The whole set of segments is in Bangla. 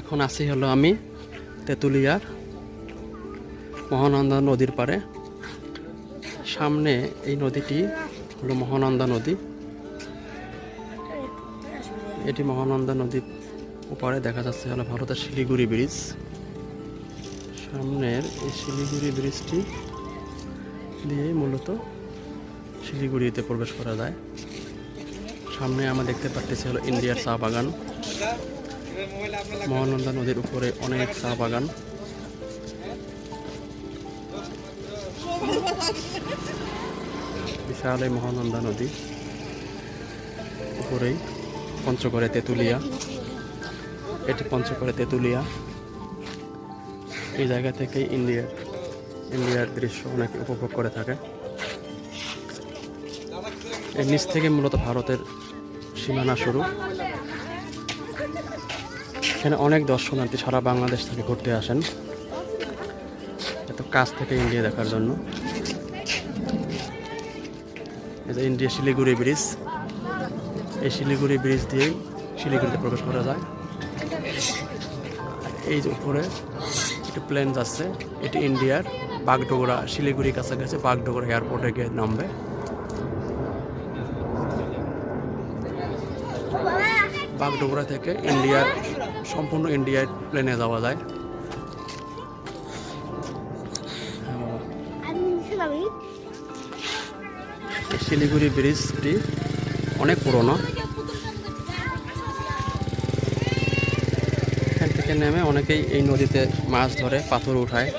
এখন আছি হলো আমি তেঁতুলিয়ার মহানন্দা নদীর পারে সামনে এই নদীটি হলো মহানন্দা নদী। এটি মহানন্দা নদীর ওপারে দেখা যাচ্ছে হলো ভারতের শিলিগুড়ি ব্রিজ। সামনের এই শিলিগুড়ি ব্রিজটি দিয়ে মূলত শিলিগুড়িতে প্রবেশ করা যায়। সামনে আমরা দেখতে পাচ্ছি হলো ইন্ডিয়ার চা বাগান। মহানন্দা নদীর উপরে অনেক চা বাগান। বিশাল এই মহানন্দা নদী। উপরেই পঞ্চগড়ে তেঁতুলিয়া। এটি পঞ্চগড়ে তেঁতুলিয়া। এই জায়গা থেকেই ইন্ডিয়ার ইন্ডিয়ার দৃশ্য অনেকে উপভোগ করে থাকে। এর নিচ থেকে মূলত ভারতের সীমানা শুরু। এখানে অনেক দর্শনার্থী সারা বাংলাদেশ থেকে ঘুরতে আসেন। এত কাছ থেকে ইন্ডিয়া দেখার জন্য। এই যে ইন্ডিয়া শিলিগুড়ি ব্রিজ। এই শিলিগুড়ি ব্রিজ দিয়েই শিলিগুড়িতে প্রবেশ করা যায়। এই যে উপরে একটু প্লেন যাচ্ছে। এটি ইন্ডিয়ার বাগডোগরা শিলিগুড়ি কাছাকাছি বাগডোগরা এয়ারপোর্টে গিয়ে নামবে। বাগডোগরা থেকে ইন্ডিয়ার সম্পূর্ণ ইন্ডিয়ার প্লেনে যাওয়া যায়। শিলিগুড়ি ব্রিজটি অনেক পুরনো। এখান থেকে নেমে অনেকেই এই নদীতে মাছ ধরে, পাথর উঠায়।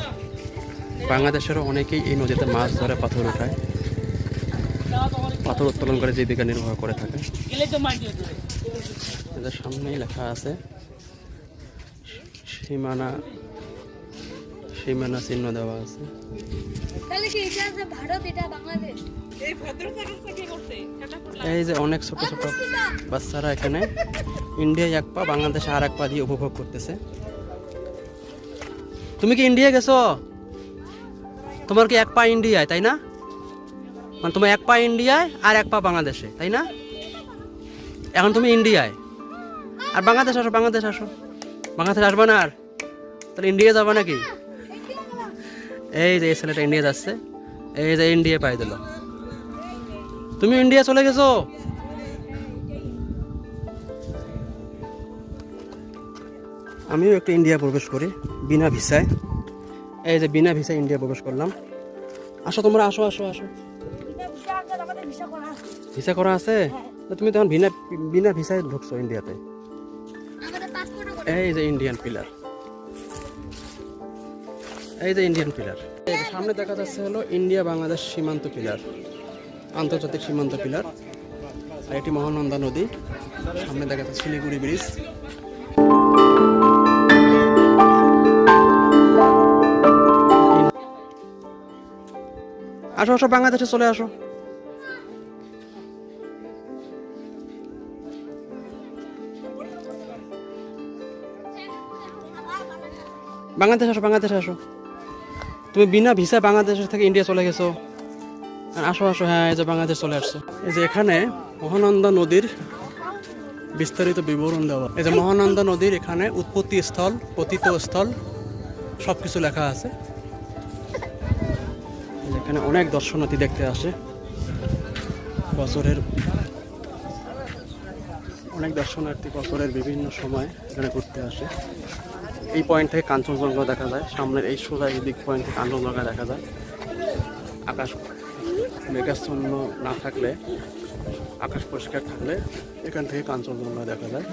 বাংলাদেশেরও অনেকেই এই নদীতে মাছ ধরে, পাথর উঠায়। পাথর উত্তোলন করে জীবিকা নির্বাহ করে থাকে। এদের সামনেই লেখা আছে। সীমানা সীমানা চিহ্ন দেওয়া আছে। তাহলে কি এটা আছে ভারত এটা বাংলাদেশ? এই যে অনেক ছোট ছোট বাচ্চারা এখানে ইন্ডিয়ায় এক পা বাংলাদেশে আর এক পা দিয়ে উপভোগ করতেছে। তুমি কি ইন্ডিয়া গেছো? তোমার কি এক পা ইন্ডিয়ায় তাই না? মানে তোমার এক পা ইন্ডিয়ায় আর এক পা বাংলাদেশে তাই না? এখন তুমি ইন্ডিয়ায়। আর বাংলাদেশ আসো বাংলাদেশ আসো। বাংলাদেশ আসবে না আর? তাহলে ইন্ডিয়া যাবে নাকি? এই যে এই ছেলেটা ইন্ডিয়া যাচ্ছে। এই যে ইন্ডিয়া পাই দিল। তুমি ইন্ডিয়া চলে গেছো? আমিও একটু ইন্ডিয়া প্রবেশ করি বিনা ভিসায়। এই যে বিনা ভিসায় ইন্ডিয়া প্রবেশ করলাম। আসো তোমরা আসো আসো আসো। ভিসা করা আছে? তুমি তখন বিনা বিনা ভিসায় ঢুকছো ইন্ডিয়াতে এই যে ইন্ডিয়ান পিলার এই যে ইন্ডিয়ান পিলার সামনে দেখা যাচ্ছে হলো ইন্ডিয়া বাংলাদেশ সীমান্ত পিলার আন্তর্জাতিক সীমান্ত পিলার আর এটি মহানন্দা নদী। সামনে দেখা যাচ্ছে শিলিগুড়ি ব্রিজ আসো আসো বাংলাদেশে চলে আসো। বাংলাদেশ আসো, বাংলাদেশে আসো। তুমি বিনা ভিসা বাংলাদেশের থেকে ইন্ডিয়া চলে গেছো। আসো আসো হ্যাঁ এই যে বাংলাদেশ চলে আসছো। এই যে এখানে মহানন্দা নদীর বিস্তারিত বিবরণ দেওয়া। এই যে মহানন্দা নদীর এখানে উৎপত্তি স্থল, পতিত স্থল সব কিছু লেখা আছে। এখানে অনেক দর্শনার্থী দেখতে আসে। বছরের অনেক দর্শনার্থী বছরের বিভিন্ন সময় এখানে ঘুরতে আসে। এই পয়েন্ট থেকে কাঞ্চনজঙ্ঘা দেখা যায়। সামনের এই সোজা এই দিক পয়েন্ট থেকে কাঞ্চনজঙ্ঘা দেখা যায়। আকাশ মেঘাচ্ছন্ন না থাকলে, আকাশ পরিষ্কার থাকলে এখান থেকে কাঞ্চনজঙ্ঘা দেখা যায়।